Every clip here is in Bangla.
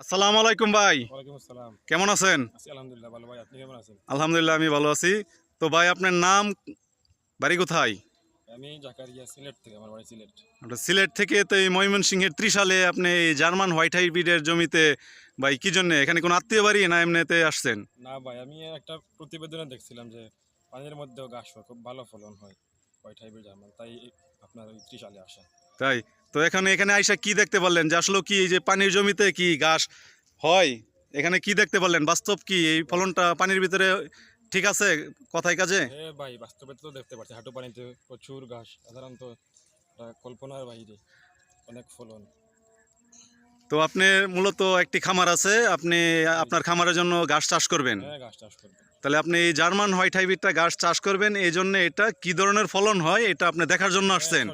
আসসালামু আলাইকুম ভাই। কেমন আছেন? আছি আলহামদুলিল্লাহ আমি ভালো আছি। তো ভাই আপনার নাম বাড়ি কোথায়? আমি জাকারিয়া সিলেট থেকে আমার বাড়ি সিলেট। সিলেট থেকে তো এই ময়মনসিংহের ত্রিশালে আপনি এই জার্মান হোয়াইট হাইব্রিডের জমিতে ভাই কি জন্য? এখানে কোনো আত্মীয় বাড়ি না এমনিতে আসছেন? না ভাই আমি একটা প্রতিবেদনে দেখছিলাম যে পানির মধ্যেও গাছ হয় খুব ভালো ফলন হয় হোয়াইট হাইব্রিড জার্মান তাই আপনার ওই ত্রিশালে আসা। তাই? তো এখানে এখানে আইসা কি দেখতে পারলেন? যে আসলে কি এই যে পানির জমিতে কি ঘাস হয়? এখানে কি দেখতে পারলেন? বাস্তব কি? এই ফলনটা পানির ভিতরে ঠিক আছে কথায় কাজে? ভাই বাস্তবে তো দেখতে পাচ্ছি। হাঁটু পানিতে প্রচুর ঘাস। সাধারণত কল্পনার বাইরে অনেক ফলন। তো আপনি মূলত একটি খামার আছে। আপনি আপনার খামারের জন্য ঘাস চাষ করবেন? হ্যাঁ ঘাস চাষ করবে। তাহলে আপনি এই জার্মান হোয়াইট হাইব্রিডটা গাছ চাষ করবেন এই জন্য এটা কি ধরনের ফলন হয় এটা আপনি দেখার জন্য আসছেন?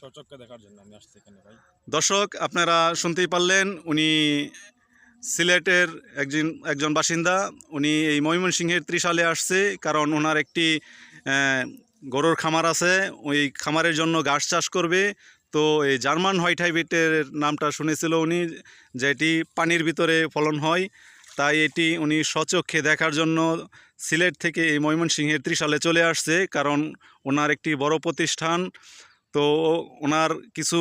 সচককে দেখার জন্য আমি আসছি এখানে ভাই। দর্শক আপনারা শুনতেই পারলেন উনি সিলেটের একজন একজন বাসিন্দা উনি এই ময়মনসিংহের ত্রিশালে আসছে কারণ ওনার একটি গরুর খামার আছে ওই খামারের জন্য ঘাস চাষ করবে। তো এই জার্মান হোয়াইট হাইব্রিডের নামটা শুনেছিল উনি যেটি পানির ভিতরে ফলন হয় তাই এটি উনি স্বচক্ষে দেখার জন্য সিলেট থেকে এই ময়মনসিংহের ত্রিশালে চলে আসছে, কারণ ওনার একটি বড় প্রতিষ্ঠান। তো ওনার কিছু,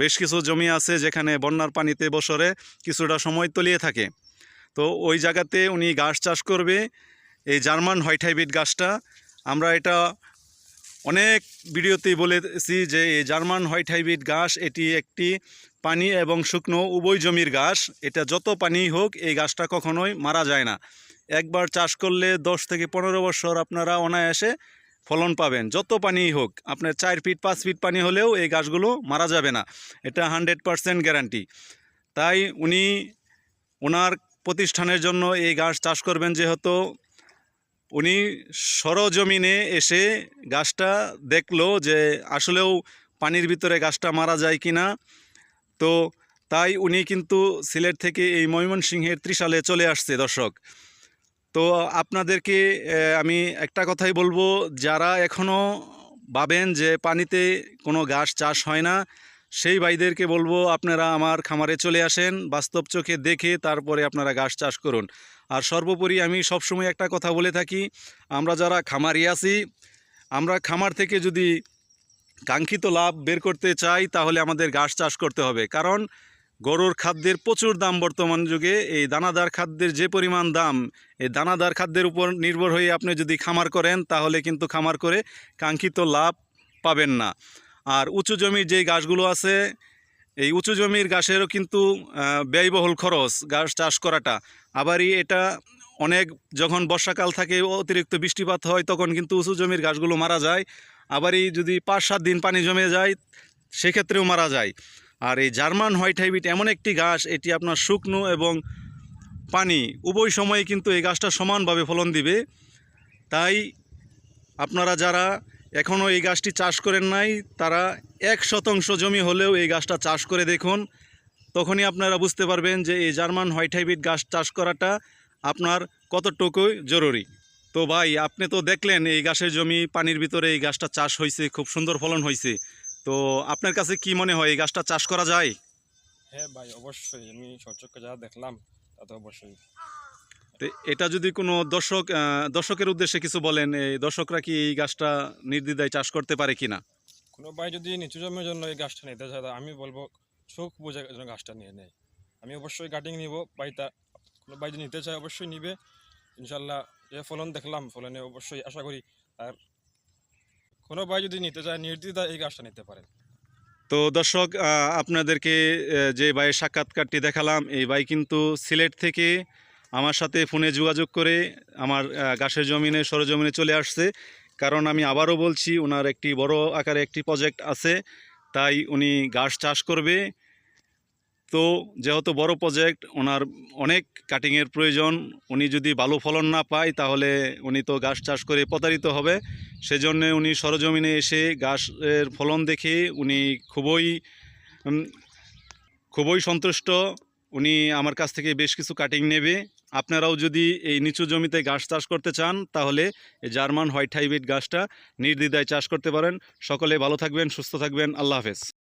বেশ কিছু জমি আছে যেখানে বন্যার পানিতে বছরে কিছুটা সময় তলিয়ে থাকে। তো ওই জায়গাতে উনি গাছ চাষ করবে, এই জার্মান হোয়াইট গাছটা আমরা এটা অনেক ভিডিওতেই বলেছি যে এই জার্মান হোয়াইট হাইব্রিড ঘাস এটি একটি পানি এবং শুকনো উভয় জমির ঘাস। এটা যত পানি হোক, এই গাছটা কখনোই মারা যায় না। একবার চাষ করলে দশ থেকে পনেরো বছর আপনারা অনায়াসে ফলন পাবেন। যত পানিই হোক, আপনার চার ফিট, পাঁচ ফিট পানি হলেও এই গাছগুলো মারা যাবে না। এটা হান্ড্রেড পারসেন্ট গ্যারান্টি তাই উনি ওনার প্রতিষ্ঠানের জন্য এই গাছ চাষ করবেন যেহেতু উনি সরজমিনে এসে গাছটা দেখল যে আসলেও পানির ভিতরে গাছটা মারা যায় কি না তো তাই উনি কিন্তু সিলেট থেকে এই ময়মনসিংহের ত্রিশালে চলে আসছে দর্শক। তো আপনাদেরকে আমি একটা কথাই বলব, যারা এখনও ভাবেন যে পানিতে কোনো গাছ চাষ হয় না, সেই ভাইদেরকে বলব, আপনারা আমার খামারে চলে আসেন, বাস্তব চোখে দেখে তারপরে আপনারা গাছ চাষ করুন। আর সর্বোপরি আমি সবসময় একটা কথা বলে থাকি, আমরা যারা খামারি আছি, আমরা খামার থেকে যদি কাঙ্ক্ষিত লাভ বের করতে চাই, তাহলে আমাদের গাছ চাষ করতে হবে। কারণ গরুর খাদ্যের প্রচুর দাম বর্তমান যুগে। এই দানাদার খাদ্যের যে পরিমাণ দাম, এই দানাদার খাদ্যের উপর নির্ভর হয়ে আপনি যদি খামার করেন, তাহলে কিন্তু খামার করে কাঙ্ক্ষিত লাভ পাবেন না। আর উঁচু জমির যেই গাছগুলো আছে, এই উঁচু জমির গাছেরও কিন্তু ব্যয়বহুল খরচ গাছ চাষ করাটা। আবারই এটা অনেক যখন বর্ষাকাল থাকে, অতিরিক্ত বৃষ্টিপাত হয়, তখন কিন্তু উঁচু জমির গাছগুলো মারা যায়। আবারই যদি পাঁচ সাত দিন পানি জমে যায়, সেক্ষেত্রেও মারা যায়। আর এই জার্মান হোয়াইট হাইব্রিড এমন একটি গাছ, এটি আপনার শুকনো এবং পানি, উভয় সময়ে কিন্তু এই গাছটা সমানভাবে ফলন দিবে। তাই আপনারা যারা এখনও এই গাছটি চাষ করেন নাই, তারা এক শতাংশ জমি হলেও এই গাছটা চাষ করে দেখুন। তখনই আপনারা বুঝতে পারবেন যে এই জার্মান হোয়াইট হাইব্রিড গাছ চাষ করাটা আপনার কতটুকুই জরুরি। তো ভাই, আপনি তো দেখলেন এই গাছের জমি, পানির ভিতরে এই গাছটা চাষ হয়েছে খুব সুন্দর ফলন হয়েছে তো আপনার কাছে কি মনে হয় এই গাছটা চাষ করা যায়? হ্যাঁ ভাই অবশ্যই। আমি সচককে যা দেখলাম তা তো অবশ্যই। তো এটা যদি কোনো দর্শক দর্শকের উদ্দেশ্যে কিছু বলেন এই দর্শকরা কি এই গাছটা নির্দ্বিধায় চাষ করতে পারে কিনা? কোনো ভাই যদি নিচু জমির জন্য এই গাছটা নিতে চায় আমি বলব চোখ বুঝে জন্য গাছটা নিয়ে নেয়। আমি অবশ্যই কাটিং নিব ভাই তা কোনো ভাই যদি নিতে চায় অবশ্যই নিবে। ইনশাল্লাহ যে ফলন দেখলাম ফলনে অবশ্যই আশা করি আর কোনো ভাই যদি নিতে চায়, নির্দ্বিধায় এই গাছটা নিতে পারেন। তো দর্শক আপনাদেরকে যে ভাইয়ের সাক্ষাৎকারটি দেখালাম, এই ভাই কিন্তু সিলেট থেকে আমার সাথে ফোনে যোগাযোগ করে আমার গাছের জমিনে, সরজমিনে চলে আসছে। কারণ আমি আবারও বলছি, ওনার একটি বড় আকারে একটি প্রজেক্ট আছে। তাই উনি গাছ চাষ করবে। তো যেহেতু বড় প্রজেক্ট ওনার অনেক কাটিংয়ের প্রয়োজন। উনি যদি ভালো ফলন না পায়, তাহলে উনি তো গাছ চাষ করে প্রতারিত হবে। সেজন্য উনি সরজমিনে এসে গাছের ফলন দেখে উনি খুবই খুবই সন্তুষ্ট। উনি আমার কাছ থেকে বেশ কিছু কাটিং নেবে। আপনারাও যদি এই নিচু জমিতে গাছ চাষ করতে চান, তাহলে জার্মান হোয়াইট হাইব্রিড গাছটা নির্দ্বিধায় চাষ করতে পারেন। সকলে ভালো থাকবেন, সুস্থ থাকবেন। আল্লাহ হাফেজ।